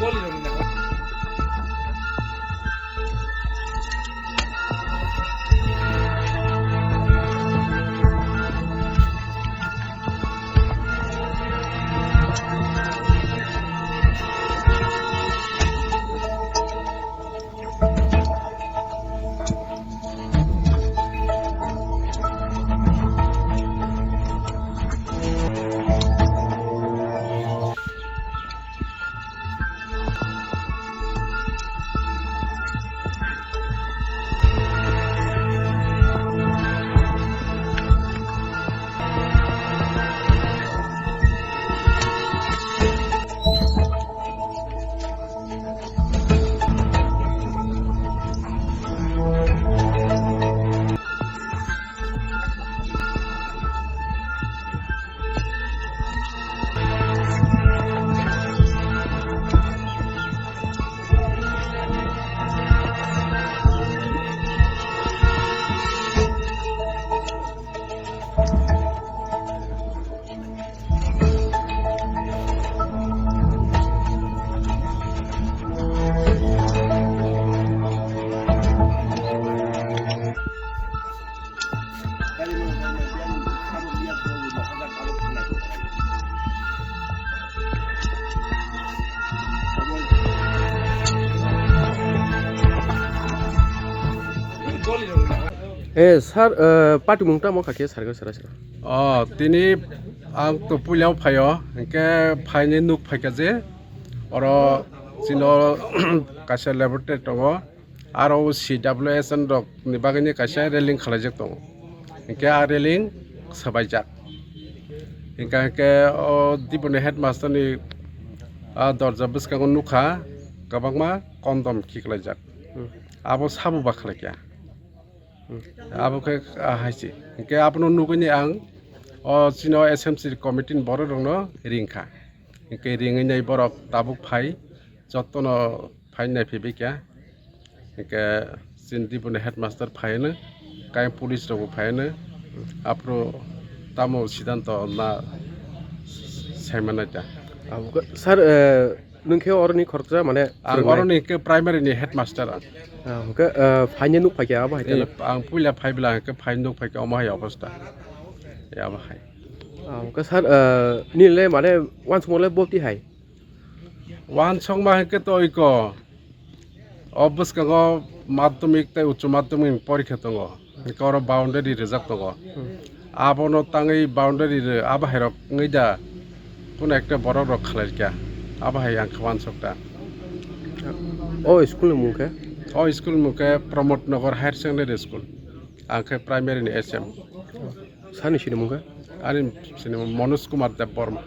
বলি রবীন্দ্রনাথ। ए सार पाटिमुंटा म खाखिया सारगो सारा सारा अ तिनि आं तो पुलियाव फायो इनके फायनि नुक फायका जे अर जिनो कासे लेबरेटरि दङ आरो सि डाब्लिउ एस एन डक नि बागैनि कासे रेलिं खालायजाक दङ इनके आ रेलिं सोबायजाक इनका इनके अ दिबुनि हेडमास्टारनि आ दरजा बिस्काङाव नुखा गोबांमा कन्डम खिख्लायजाक आबो साबुबा खालायखाया আবুকে হাইছি। কে আপনার নুগুনি আং, অ চিন এস এম সি কমিটিন বড় রংন রিংখা। কে রিঙিনাই বরক তাবুক ফাই যত্ন ফাই নাই ফেবে কে কে চিন দিবন হেডমাস্টার ফাইনো কাই পুলিশ রঙ ফাইনো। আপনো তামো সিদ্ধান্ত না সাইমানাইটা স্যার नोंखे अरनि खर्चा माने आं अरनि प्राइमारिनि हेडमास्टारा हमके फाइने नुक फाइके आबा हाइते आं पुला फाइब्ला के फाइन नुक फाइके अमा हाय अबस्था याबा हाय हमके सर निले माने वान समले बोति हाय वान संगमा हेके तो इको অবস কাগ মাধ্যমিক তাই উচ্চ মাধ্যমিক পরীক্ষা তঙ্গ কার বাউন্ডারি রেজাক তঙ্গ আবনো তাঙ্গই বাউন্ডারি আবাহেরক দা কোন একটা বড় রক্ষালের কিয়া अभाइ आँखा वान सक्टा ओ स्कुल मुखे ओ स्कुल मुखे Pramod Nagar higher secondary school आंखे प्राइमारिनि एस एम सानि सिनेमुखे आरो सिनेमा मनोज कुमार देब बर्मा